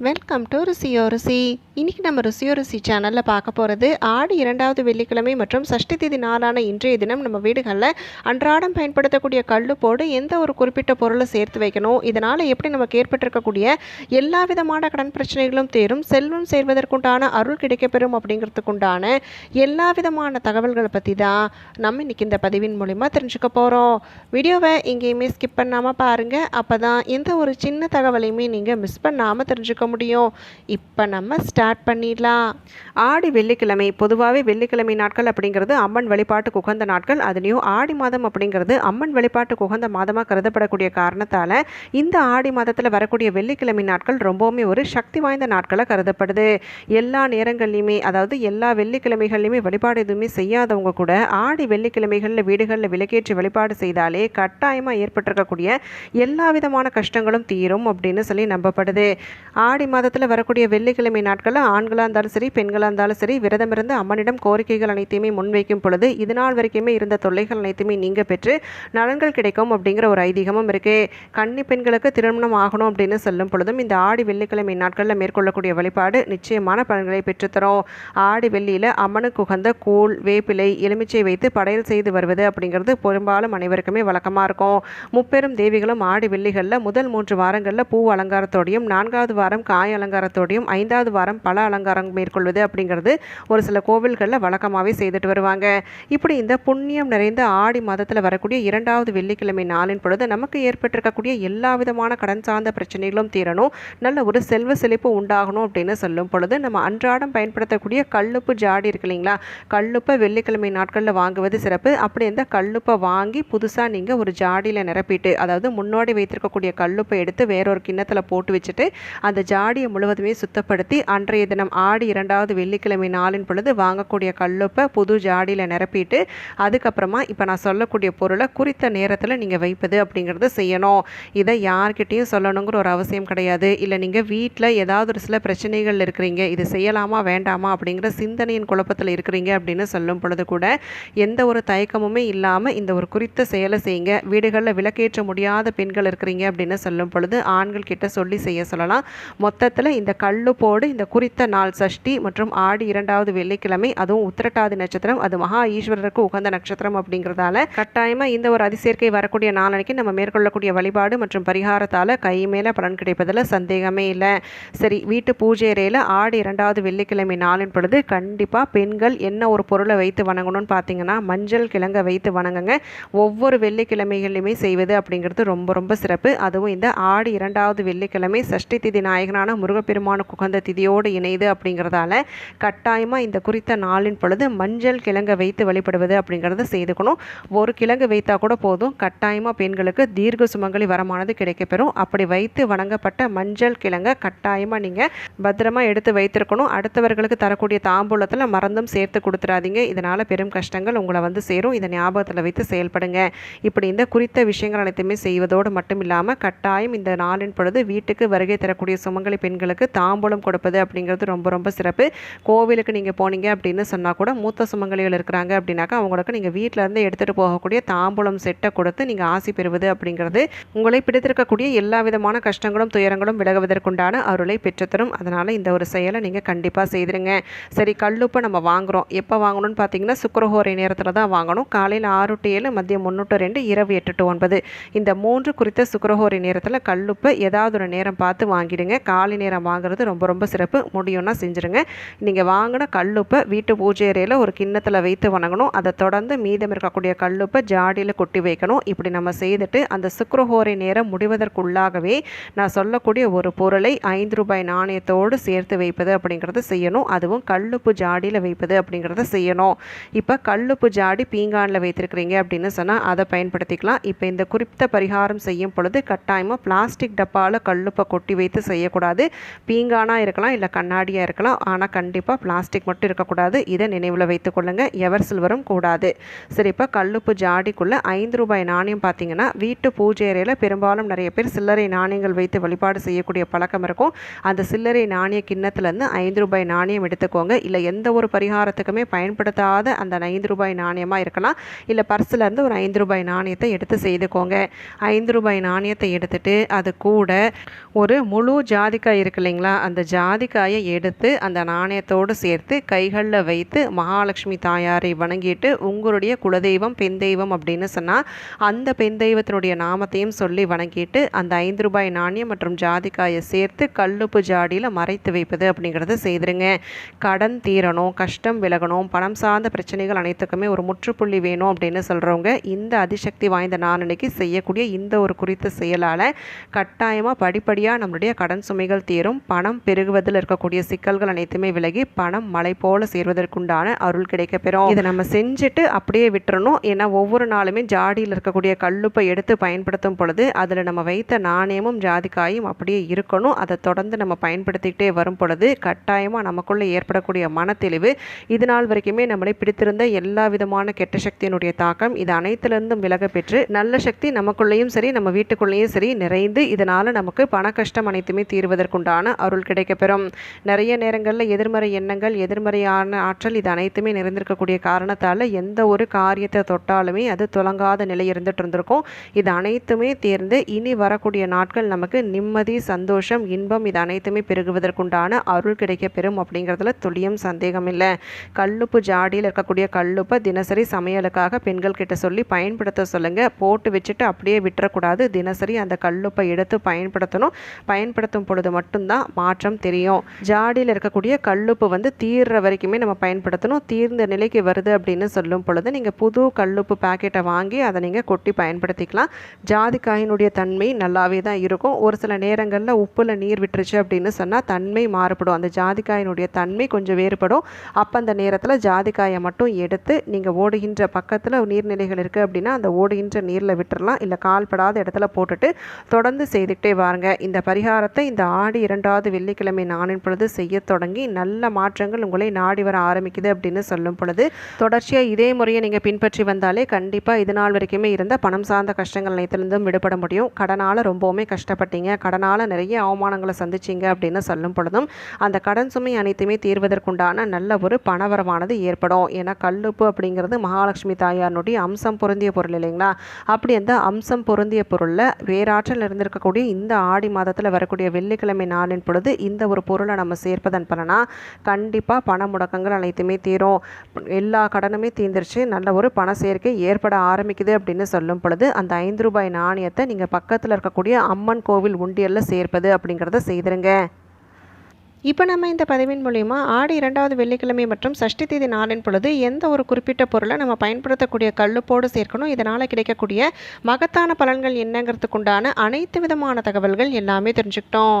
Welcome to ருசியோ ருசி. இன்றைக்கி நம்ம ருசியோ ருசி சேனலில் பார்க்க போகிறது ஆடி இரண்டாவது வெள்ளிக்கிழமை மற்றும் சஷ்டி தேதி நாளான இன்றைய தினம் நம்ம வீடுகளில் அன்றாடம் பயன்படுத்தக்கூடிய கல்லுப்போடு எந்த ஒரு குறிப்பிட்ட பொருளை சேர்த்து வைக்கணும் இதனால் எப்படி நமக்கு ஏற்பட்டிருக்கக்கூடிய எல்லா விதமான கடன் பிரச்சனைகளும் தேரும் செல்வம் சேர்வதற்குண்டான அருள் கிடைக்கப்பெறும் அப்படிங்கிறதுக்குண்டான எல்லா விதமான தகவல்களை பற்றி தான் நம்ம இன்றைக்கி இந்த பதிவின் மூலிமா தெரிஞ்சுக்க போகிறோம் வீடியோவை எங்கேயுமே ஸ்கிப் பண்ணாமல் பாருங்கள் அப்போ தான் எந்த ஒரு சின்ன தகவலையுமே நீங்கள் மிஸ் பண்ணாமல் தெரிஞ்சுக்க முடியும். இப்போ நம்ம ஸ்டார்ட் பண்ணிடலாம். ஆடி வெள்ளிக்கிழமை பொதுவாகவே வெள்ளிக்கிழமை நாட்கள் அப்படிங்கிறது அம்மன் வழிபாட்டுக்கு உகந்த நாட்கள். அதுலேயும் ஆடி மாதம் அப்படிங்கிறது அம்மன் வழிபாட்டுக்கு உகந்த மாதமாக கருதப்படக்கூடிய காரணத்தால் இந்த ஆடி மாதத்தில் வரக்கூடிய வெள்ளிக்கிழமை நாட்கள் ரொம்பவுமே ஒரு சக்தி வாய்ந்த நாட்களாக கருதப்படுது. எல்லா நேரங்கள்லையுமே அதாவது எல்லா வெள்ளிக்கிழமைகள்லையுமே வழிபாடு எதுவுமே செய்யாதவங்க கூட ஆடி வெள்ளிக்கிழமைகளில் வீடுகளில் விளக்கேற்றி வழிபாடு செய்தாலே கட்டாயமாக ஏற்பட்டிருக்கக்கூடிய எல்லா விதமான கஷ்டங்களும் தீரும் அப்படின்னு சொல்லி நம்பப்படுது. ஆடி ஆடி மாதத்தில் வரக்கூடிய வெள்ளிக்கிழமை நாட்களில் ஆண்களாக இருந்தாலும் சரி பெண்களாக இருந்தாலும் சரி விரதம் இருந்து அம்மனிடம் கோரிக்கைகள் அனைத்தையுமே முன்வைக்கும் பொழுது இது நாள் வரைக்குமே இருந்த தொல்லைகள் அனைத்துமே நீங்க பெற்று நலன்கள் கிடைக்கும் அப்படிங்கிற ஒரு ஐதீகமும் இருக்கு. கன்னி பெண்களுக்கு திருமணம் ஆகணும் அப்படின்னு சொல்லும் பொழுதும் இந்த ஆடி வெள்ளிக்கிழமை நாட்களில் மேற்கொள்ளக்கூடிய வழிபாடு நிச்சயமான பலன்களை பெற்றுத்தரும். ஆடி வெள்ளியில் அம்மனுக்கு உகந்த கூழ் வேப்பிலை எலுமிச்சை வைத்து படையல் செய்து வருவது அப்படிங்கிறது பெரும்பாலும் அனைவருக்குமே வழக்கமாக இருக்கும். முப்பெரும் தேவிகளும் ஆடி வெள்ளிகளில் முதல் மூன்று வாரங்களில் பூ அலங்காரத்தோடையும் நான்காவது வாரம் காய் அலங்காரத்தோடையும் ஐந்தாவது வாரம் பல அலங்காரம் மேற்கொள்வது அப்படிங்கிறது ஒரு சில கோவில்களில் வழக்கமாகவே செய்துட்டு வருவாங்க. இப்படி இந்த புண்ணியம் நிறைந்த ஆடி மாதத்தில் வரக்கூடிய இரண்டாவது வெள்ளிக்கிழமை நாளின் பொழுது நமக்கு ஏற்பட்டிருக்கக்கூடிய எல்லா விதமான கடன் சார்ந்த பிரச்சனைகளும் தீரணும். நல்ல ஒரு செல்வ செழிப்பு உண்டாகணும் அப்படின்னு சொல்லும் பொழுது நம்ம அன்றாடம் பயன்படுத்தக்கூடிய கல்லுப்பு ஜாடி இருக்கு இல்லைங்களா? கல்லுப்பை வெள்ளிக்கிழமை நாட்களில் வாங்குவது சிறப்பு. அப்படி இந்த கல்லுப்பை வாங்கி புதுசாக நீங்கள் ஒரு ஜாடியில் நிரப்பிட்டு அதாவது முன்னோடி வைத்திருக்கக்கூடிய கல்லுப்பை எடுத்து வேறொரு கிண்ணத்தில் போட்டு வச்சுட்டு அந்த ஜாடியை முழுவதுமே சுத்தப்படுத்தி அன்றைய தினம் ஆடி இரண்டாவது வெள்ளிக்கிழமை நாளின் பொழுது வாங்கக்கூடிய கல்லுப்பை புது ஜாடியில் நிரப்பிட்டு அதுக்கப்புறமா இப்போ நான் சொல்லக்கூடிய பொருளை குறித்த நேரத்தில் நீங்கள் வைப்பது அப்படிங்கிறத செய்யணும். இதை யார்கிட்டையும் சொல்லணுங்கிற ஒரு அவசியம் கிடையாது. இல்லை நீங்கள் வீட்டில் ஏதாவது ஒரு சில பிரச்சனைகள் இருக்கிறீங்க இது செய்யலாமா வேண்டாமா அப்படிங்கிற சிந்தனையின் குழப்பத்தில் இருக்கிறீங்க அப்படின்னு சொல்லும் பொழுது கூட எந்த ஒரு தயக்கமுமே இல்லாமல் இந்த ஒரு குறித்த செயலை செய்யுங்க. வீடுகளில் விளக்கேற்ற முடியாத பெண்கள் இருக்கிறீங்க அப்படின்னு சொல்லும் பொழுது ஆண்கள் கிட்ட சொல்லி செய்ய சொல்லலாம். மொத்தத்தில் இந்த கல்லுப்போடு இந்த குறித்த நாள் சஷ்டி மற்றும் ஆடி இரண்டாவது வெள்ளிக்கிழமை அதுவும் உத்திரட்டாதி நட்சத்திரம் அது மகா ஈஸ்வரருக்கு உகந்த நட்சத்திரம் அப்படிங்கிறதால கட்டாயமாக இந்த ஒரு அதிசேர்க்கை வரக்கூடிய நாளனைக்கு நம்ம மேற்கொள்ளக்கூடிய வழிபாடு மற்றும் பரிகாரத்தால் கை மேலே பலன் கிடைப்பதில் சந்தேகமே இல்லை. சரி வீட்டு பூஜை அறையில் ஆடி இரண்டாவது வெள்ளிக்கிழமை நாளின் பொழுது கண்டிப்பாக பெண்கள் என்ன ஒரு பொருளை வைத்து வணங்கணும்னு பார்த்தீங்கன்னா மஞ்சள் கிழங்கை வைத்து வணங்குங்க. ஒவ்வொரு வெள்ளிக்கிழமைகளையுமே செய்வது அப்படிங்கிறது ரொம்ப ரொம்ப சிறப்பு. அதுவும் இந்த ஆடி இரண்டாவது வெள்ளிக்கிழமை சஷ்டி திதி நாயகன் நாயகனான முருகப்பெருமானுக்கு உகந்த திதியோடு இணைது அப்படிங்கிறதால கட்டாயமாக இந்த குறித்த நாளின் பொழுது மஞ்சள் கிழங்கை வைத்து வழிபடுவது அப்படிங்கிறத செய்துக்கணும். ஒரு கிழங்கு வைத்தா கூட போதும். கட்டாயமாக பெண்களுக்கு தீர்க்க சுமங்கலி வரமானது கிடைக்கப்பெறும். அப்படி வைத்து வணங்கப்பட்ட மஞ்சள் கிழங்கை கட்டாயமாக நீங்கள் பத்திரமா எடுத்து வைத்திருக்கணும். அடுத்தவர்களுக்கு தரக்கூடிய தாம்பூலத்தில் மறந்தும் சேர்த்து கொடுத்துடாதீங்க இதனால் பெரும் கஷ்டங்கள் உங்களை வந்து சேரும். இதை ஞாபகத்தில் வைத்து செயல்படுங்க. இப்படி இந்த குறித்த விஷயங்கள் அனைத்துமே செய்வதோடு மட்டும் இல்லாமல் கட்டாயம் இந்த நாளின் பொழுது வீட்டுக்கு வருகை தரக்கூடிய சுமங்கலி பெண்களுக்கு தாம்பூலம் கொடுப்பது அப்படிங்கிறது ரொம்ப ரொம்ப சிறப்பு. கோவிலுக்கு நீங்கள் போனீங்க அப்படின்னு சொன்னால் கூட மூத்த சுமங்கலிகள் இருக்கிறாங்க அப்படின்னாக்கா அவங்களுக்கு நீங்கள் வீட்டிலேருந்து எடுத்துகிட்டு போகக்கூடிய தாம்பூலம் செட்டை கொடுத்து நீங்கள் ஆசி பெறுவது அப்படிங்கிறது உங்களை பிடித்திருக்கக்கூடிய எல்லா விதமான கஷ்டங்களும் துயரங்களும் விலகுவதற்குண்டான அருளை பெற்றுத்தரும். அதனால் இந்த ஒரு செயலை நீங்கள் கண்டிப்பாக செய்திருங்க. சரி கல்லுப்பை நம்ம வாங்குகிறோம் எப்போ வாங்கணும்னு பார்த்தீங்கன்னா சுக்கரஹோரை நேரத்தில் தான் வாங்கணும். காலையில் ஆறு டு ஏழு மதியம் ஒன்று டு ரெண்டு இரவு எட்டு டு ஒன்பது. இந்த மூன்று குறித்த சுக்கரஹோரை நேரத்தில் கல்லுப்பை ஏதாவது ஒரு நேரம் பார்த்து வாங்கிடுங்க. காலை நேரம் வாங்குறது ரொம்ப ரொம்ப சிறப்பு. முடியும்னா செஞ்சுருங்க. நீங்கள் வாங்கின கல்லுப்பை வீட்டு பூஜை அறையில் ஒரு கிண்ணத்தில் வைத்து வணங்கணும். அதை தொடர்ந்து மீதம் இருக்கக்கூடிய கல்லுப்பை ஜாடியில் கொட்டி வைக்கணும். இப்படி நம்ம செய்துட்டு அந்த சுக்கரஹோரை நேரம் முடிவதற்குள்ளாகவே நான் சொல்லக்கூடிய ஒரு பொருளை ஐந்து ரூபாய் நாணயத்தோடு சேர்த்து வைப்பது அப்படிங்கிறத செய்யணும். அதுவும் கல்லுப்பு ஜாடியில் வைப்பது அப்படிங்கிறத செய்யணும். இப்போ கல்லுப்பு ஜாடி பீங்கானில் வைத்திருக்கிறீங்க அப்படின்னு சொன்னால் அதை பயன்படுத்திக்கலாம். இப்போ இந்த குறிப்பிட்ட பரிகாரம் செய்யும் பொழுது கட்டாயமாக பிளாஸ்டிக் டப்பாவில் கல்லுப்பை கொட்டி வைத்து செய்யக்கூடாது. இருக்கக்கூடாது. பீங்கானாக இருக்கலாம் இல்லை கண்ணாடியாக இருக்கலாம். ஆனால் கண்டிப்பாக பிளாஸ்டிக் மட்டும் இருக்கக்கூடாது. இதை நினைவில் வைத்துக்கொள்ளுங்க எவர் சில்வரும் கூடாது. சரி இப்போ கல்லுப்பு ஜாடிக்குள்ளே ஐந்து ரூபாய் நாணயம் பார்த்தீங்கன்னா வீட்டு பூஜை அறையில் பெரும்பாலும் நிறைய பேர் சில்லறை நாணயங்கள் வைத்து வழிபாடு செய்யக்கூடிய பழக்கம் இருக்கும். அந்த சில்லறை நாணய கிண்ணத்துலேருந்து ஐந்து ரூபாய் நாணயம் எடுத்துக்கோங்க. இல்லை எந்த ஒரு பரிகாரத்துக்குமே பயன்படுத்தாத அந்த ஐந்து ரூபாய் நாணயமாக இருக்கலாம். இல்லை பர்ஸ்லேருந்து ஒரு ஐந்து ரூபாய் நாணயத்தை எடுத்து செய்துக்கோங்க. ஐந்து ரூபாய் நாணயத்தை எடுத்துட்டு அது கூட ஒரு முழு ஜா ஜாதிக்காய் இருக்கு இல்லைங்களா? அந்த ஜாதிக்காயை எடுத்து அந்த நாணயத்தோடு சேர்த்து கைகளில் வைத்து மகாலட்சுமி தாயாரை வணங்கிட்டு உங்களுடைய குலதெய்வம் பெண் தெய்வம் அப்படின்னு சொன்னால் அந்த பெண் தெய்வத்தினுடைய நாமத்தையும் சொல்லி வணங்கிட்டு அந்த ஐந்து ரூபாய் நாணயம் மற்றும் ஜாதிக்காயை சேர்த்து கல்லுப்பு ஜாடியில் மறைத்து வைப்பது அப்படிங்கிறத செய்திருங்க. கடன் தீரணும் கஷ்டம் விலகணும் பணம் சார்ந்த பிரச்சனைகள் அனைத்துக்குமே ஒரு முற்றுப்புள்ளி வேணும் அப்படின்னு சொல்கிறவங்க இந்த அதிசக்தி வாய்ந்த நாளன்னைக்கு செய்யக்கூடிய இந்த ஒரு குறித்த செயலால் கட்டாயமாக படிப்படியாக நம்மளுடைய கடன் சுமைகள் தீரும். பணம் பெருகுவதில் இருக்கக்கூடிய சிக்கல்கள் அனைத்துமே விலகி பணம் மலை போல சேர்வதற்குண்டான அருள் கிடைக்கப்பெறும். இதை நம்ம செஞ்சுட்டு அப்படியே விட்டுறணும். ஏன்னா ஒவ்வொரு நாளுமே ஜாடியில் இருக்கக்கூடிய கல்லுப்பை எடுத்து பயன்படுத்தும் பொழுது அதில் நம்ம வைத்த நாணயமும் ஜாதிக்காயும் அப்படியே இருக்கணும். அதை தொடர்ந்து நம்ம பயன்படுத்திக்கிட்டே வரும் பொழுது கட்டாயமாக நமக்குள்ளே ஏற்படக்கூடிய மனத்தெளிவு இது நாள் வரைக்குமே நம்மளை பிடித்திருந்த எல்லா விதமான கெட்ட சக்தியினுடைய தாக்கம் இது அனைத்திலிருந்தும் விலக பெற்று நல்ல சக்தி நமக்குள்ளேயும் சரி நம்ம வீட்டுக்குள்ளேயும் சரி நிறைந்து இதனால் நமக்கு பண கஷ்டம் அனைத்துமே தீர்வதற்குண்டான அருள் கிடைக்கப்பெறும். நிறைய நேரங்களில் எதிர்மறை எண்ணங்கள் எதிர்மறையான ஆற்றல் இது அனைத்துமே நிறைந்திருக்கக்கூடிய காரணத்தால் எந்த ஒரு காரியத்தை தொட்டாலுமே அது துலங்காத நிலை இருந்துட்டு இருந்திருக்கும். இது அனைத்துமே தேர்ந்து இனி வரக்கூடிய நாட்கள் நமக்கு நிம்மதி சந்தோஷம் இன்பம் இது அனைத்துமே பெருகுவதற்குண்டான அருள் கிடைக்க பெறும் அப்படிங்கிறதுல துளியும் சந்தேகம் இல்லை. கல்லுப்பு ஜாடியில் இருக்கக்கூடிய கல்லுப்பை தினசரி சமையலுக்காக பெண்கள் கிட்ட சொல்லி பயன்படுத்த சொல்லுங்க. போட்டு வச்சுட்டு அப்படியே விட்டுறக்கூடாது. தினசரி அந்த கல்லுப்பை எடுத்து பயன்படுத்தணும். பயன்படுத்தும் பொழுது மட்டும்தான் மாற்றம் தெரியும். ஜாடியில் இருக்கக்கூடிய கல்லுப்பு வந்து தீர்ற வரைக்குமே நம்ம பயன்படுத்தணும். தீர்ந்த நிலைக்கு வருது அப்படின்னு சொல்லும் பொழுது நீங்கள் புது கல்லுப்பு பாக்கெட்டை வாங்கி அதை நீங்கள் கொட்டி பயன்படுத்திக்கலாம். ஜாதிக்காயினுடைய தன்மை நல்லாவே தான் இருக்கும். ஒரு சில நேரங்களில் உப்பில் நீர் விட்டுருச்சு அப்படின்னு சொன்னால் தன்மை மாறுபடும். அந்த ஜாதிக்காயினுடைய தன்மை கொஞ்சம் வேறுபடும். அப்போ அந்த நேரத்தில் ஜாதிக்காயை மட்டும் எடுத்து நீங்கள் ஓடுகின்ற பக்கத்தில் நீர்நிலைகள் இருக்குது அப்படின்னா அந்த ஓடுகின்ற நீரில் விட்டுறலாம். இல்லை கால்படாத இடத்துல போட்டுட்டு தொடர்ந்து செய்துக்கிட்டே வாருங்க. இந்த பரிகாரத்தை இந்த ஆடி இரண்டாவது வெள்ளிக்கிழமை நாளின் பொழுது செய்ய தொடங்கி நல்ல மாற்றங்கள் உங்களை நாடி வர ஆரம்பிக்குது அப்படின்னு சொல்லும் பொழுது தொடர்ச்சியாக இதே முறையை நீங்கள் பின்பற்றி வந்தாலே கண்டிப்பாக இது நாள் வரைக்குமே இருந்த பணம் சார்ந்த கஷ்டங்கள் அனைத்திலிருந்தும் விடுபட முடியும். கடனால் ரொம்பவுமே கஷ்டப்பட்டீங்க. கடனால் நிறைய அவமானங்களை சந்திச்சிங்க அப்படின்னு சொல்லும் பொழுதும் அந்த கடன் சுமை அனைத்துமே தீர்வதற்குண்டான நல்ல ஒரு பணவரமானது ஏற்படும். ஏன்னா கல்லுப்பு அப்படிங்கிறது மகாலட்சுமி தாயாருடைய அம்சம் பொருந்திய பொருள் இல்லைங்களா? அப்படி அந்த அம்சம் பொருந்திய பொருளில் வேறாற்றல் இருந்திருக்கக்கூடிய இந்த ஆடி மாதத்தில் வரக்கூடிய வெள்ளி வெள்ளிக்கிழமை நாளின் பொழுது இந்த ஒரு பொருளை நம்ம சேர்ப்பதன் பலனாக கண்டிப்பாக பண முடக்கங்கள் அனைத்துமே தீரும். எல்லா கடனுமே தீர்ந்துருச்சு. நல்ல ஒரு பண சேர்க்கை ஏற்பட ஆரம்பிக்குது அப்படின்னு சொல்லும் பொழுது அந்த ஐந்து ரூபாய் நாணயத்தை நீங்கள் பக்கத்தில் இருக்கக்கூடிய அம்மன் கோவில் உண்டியலில் சேர்ப்பது அப்படிங்கிறத செய்திருங்க. இப்போ நம்ம இந்த பதிவின் மூலயமா ஆடி இரண்டாவது வெள்ளிக்கிழமை மற்றும் சஷ்டி தேதி நாளின் பொழுது எந்த ஒரு குறிப்பிட்ட பொருளை நம்ம பயன்படுத்தக்கூடிய கல்லுப்போடு சேர்க்கணும் இதனால் கிடைக்கக்கூடிய மகத்தான பலன்கள் என்னங்கிறதுக்குண்டான அனைத்து விதமான தகவல்கள் எல்லாமே தெரிஞ்சுக்கிட்டோம்.